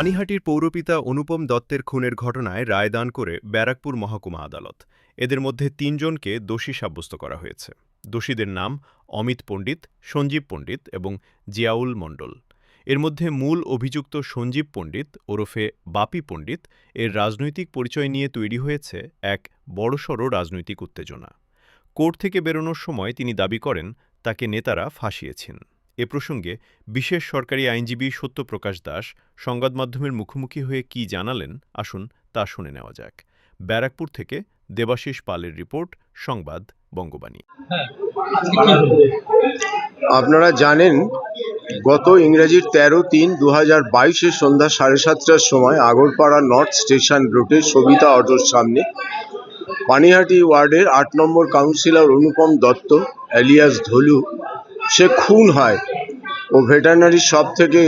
পানিহাটির পৌরপিতা অনুপম দত্তের খুনের ঘটনায় রায়দান করে ব্যারাকপুর মহকুমা আদালত। এদের মধ্যে তিনজনকে দোষী সাব্যস্ত করা হয়েছে। দোষীদের নাম অমিত পণ্ডিত, সঞ্জীব পণ্ডিত এবং জিয়াউল মণ্ডল। এর মধ্যে মূল অভিযুক্ত সঞ্জীব পণ্ডিত, ওরফে বাপি পণ্ডিত এর রাজনৈতিক পরিচয় নিয়ে তৈরি হয়েছে এক বড়সড় রাজনৈতিক উত্তেজনা। কোর্ট থেকে বেরোনোর সময় তিনি দাবি করেন, তাকে নেতারা ফাঁসিয়েছেন। এ প্রসঙ্গে বিশেষ সরকারি আইনজীবী সত্যপ্রকাশ দাস সংবাদ মাধ্যমের মুখোমুখি হয়ে কি জানালেন আসুন তা শুনে নেওয়া যাক। ব্যারাকপুর থেকে দেবাশিস পালের রিপোর্ট সংবাদ বঙ্গবাণী। আপনারা জানেন গত ইংরেজির তেরো তিন দু হাজার বাইশে সন্ধ্যা সাড়ে সাতটার সময় আগরপাড়া নর্থ স্টেশন রোডে সবিতা অটোর সামনে পানিহাটি ওয়ার্ডের আট নম্বর কাউন্সিলর অনুপম দত্ত অ্যালিয়াস ধলু সে খুন হয়। ও ভেটারিনারি শপ থেকে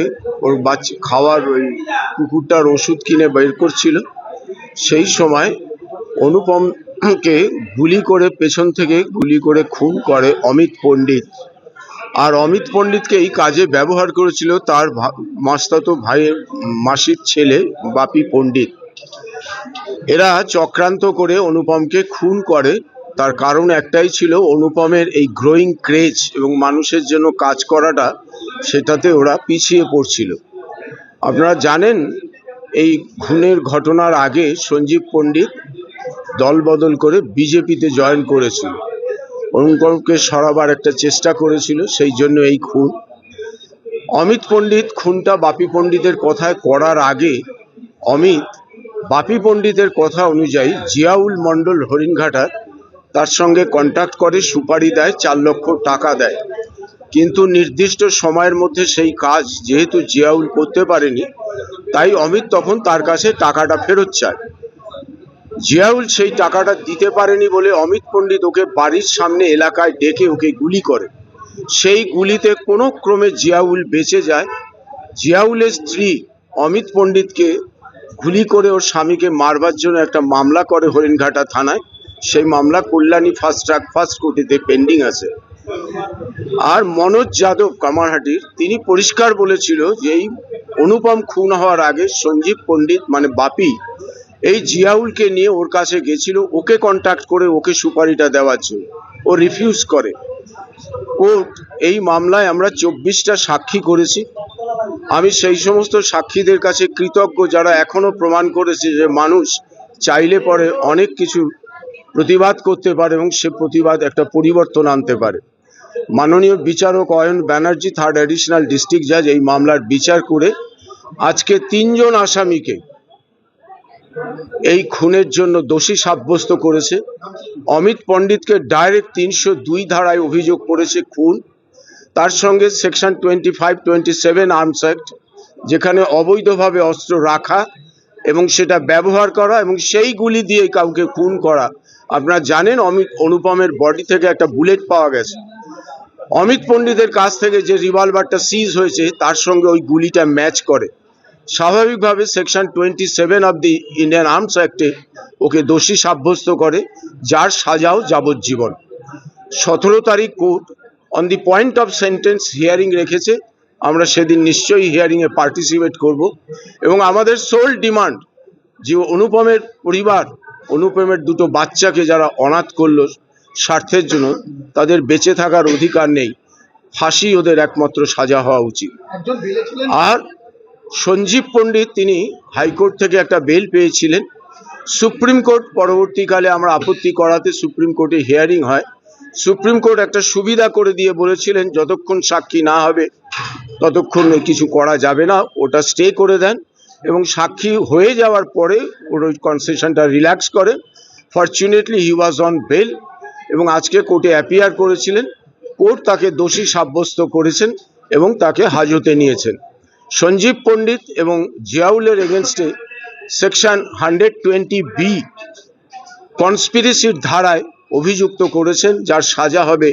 ওর বাচ্চা, খাওয়ার ওই কুকুরটার ওষুধ কিনে বের করছিল। সেই সময় অনুপমকে গুলি করে পেছন থেকে গুলি করে খুন করে অমিত পণ্ডিত। আর অমিত পণ্ডিতকে এই কাজে ব্যবহার করেছিল তার মাস্তাতো ভাইয়ের মাসির ছেলে বাপি পণ্ডিত। এরা চক্রান্ত করে অনুপমকে খুন করে তার কারণ একটাই ছিল অনুপমের এই গ্রোয়িং ক্রেজ এবং মানুষের জন্য কাজ করাটা, সেটাতে ওরা পিছিয়ে পড়ছিল। আপনারা জানেন, এই খুনের ঘটনার আগে সঞ্জীব পণ্ডিত দল বদল করে বিজেপিতে জয়েন করেছিল। অনুপমকে সরাবার একটা চেষ্টা করেছিল, সেই জন্য এই খুন। অমিত পণ্ডিত খুনটা বাপি পণ্ডিতের কথায় করার আগে, অমিত বাপি পণ্ডিতের কথা অনুযায়ী জিয়াউল মণ্ডল হরিণঘাটার তার সঙ্গে কন্ট্যাক্ট করে সুপারি দেয়, চার লক্ষ টাকা দেয়। কিন্তু নির্দিষ্ট সময়ের মধ্যে সেই কাজ যেহেতু জিয়াউল করতে পারেনি, তাই অমিত তখন তার কাছে টাকাটা ফেরত চায়। জিয়াউল সেই টাকাটা দিতে পারেনি বলে অমিত পণ্ডিত ওকে বাড়ির সামনে এলাকায় ডেকে ওকে গুলি করে। সেই গুলিতে কোনো ক্রমে জিয়াউল বেঁচে যায়। জিয়াউলের স্ত্রী অমিত পণ্ডিতকে গুলি করে ওর স্বামীকে মারবার জন্য একটা মামলা করে হরিণঘাটা থানায়। সেই মামলা কল্যাণী ফার্স্ট ট্রাক, ফার্স্ট কোর্টেতে পেন্ডিং আছে। আর মনোজ যাদব কামারহাটির, তিনি পরিষ্কার বলেছিল যে এই অনুপম খুন হওয়ার আগে সঞ্জীব পণ্ডিত মানে বাপি এই জিয়াউলকে নিয়ে ওর কাছে গেছিল, ওকে কন্ট্যাক্ট করে ওকে সুপারিটা দেওয়ার জন্য ও রিফিউজ করে। কোর্ট এই মামলায় আমরা চব্বিশটা সাক্ষী করেছি। আমি সেই সমস্ত সাক্ষীদের কাছে কৃতজ্ঞ যারা এখনও প্রমাণ করেছে যে মানুষ চাইলে পরে অনেক কিছু প্রতিবাদ করতে পারে এবং সে প্রতিবাদ একটা পরিবর্তন আনতে পারে। মাননীয় বিচারক Ayan Banerjee third additional district জাজ এই মামলার বিচার করে আজকে তিনজন আসামিকে এই খুনের জন্য দোষী সাব্যস্ত করেছে। অমিত পণ্ডিতকে ডাইরেক্ট তিনশো দুই ধারায় অভিযোগ করেছে খুন। তার সঙ্গে section twenty five twenty seven arms act যেখানে অবৈধভাবে অস্ত্র রাখা এবং সেটা ব্যবহার করা এবং সেই গুলি দিয়ে কাউকে খুন করা আপনারা জানেন অমিত অনুপমের বডি থেকে একটা বুলেট পাওয়া গেছে। অমিত পণ্ডিতের কাছ থেকে যে রিভলভারটা সিজ হয়েছে, তার সঙ্গে ওই গুলিটা ম্যাচ করে। স্বাভাবিকভাবে section twenty seven of the Indian Arms অ্যাক্টে ওকে দোষী সাব্যস্ত করে, যার সাজাও যাবজ্জীবন। সতেরো তারিখ court on the point of sentence hearing রেখেছে। আমরা সেদিন নিশ্চয়ই হিয়ারিংয়ে পার্টিসিপেট করব। এবং আমাদের সোল ডিমান্ড যে অনুপমের পরিবার অনুপমের দুটো বাচ্চাকে যারা অনাথ করল স্বার্থের জন্য তাদের বেঁচে থাকার অধিকার নেই। ফাঁসি ওদের একমাত্র সাজা হওয়া উচিত। আর সঞ্জীব পণ্ডিত তিনি হাইকোর্ট থেকে একটা বেল পেয়েছিলেন। সুপ্রিম কোর্ট পরবর্তীকালে আমরা আপত্তি করাতে সুপ্রিম কোর্টে হিয়ারিং হয়। সুপ্রিম কোর্ট একটা সুবিধা করে দিয়ে বলেছিলেন যতক্ষণ সাক্ষী না হবে ততক্ষণ কিছু করা যাবে না ওটা স্টে করে দেন। এবং সাক্ষী হয়ে যাওয়ার পরে ওর ওই কনসেশনটা রিল্যাক্স করে। Fortunately he was on bail এবং আজকে কোর্টে অ্যাপিয়ার করেছিলেন। কোর্ট তাকে দোষী সাব্যস্ত করেছেন এবং তাকে হাজতে নিয়েছেন। সঞ্জীব পণ্ডিত এবং জিয়াউলের এগেনস্টে সেকশন হান্ড্রেড টোয়েন্টি বি কনস্পিরেসির ধারায় অভিযুক্ত করেছেন, যার সাজা হবে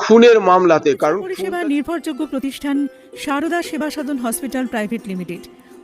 খুনের মামলাতে। কারণ নির্ভরযোগ্য প্রতিষ্ঠান Sarada Seva Sadan hospital private limited.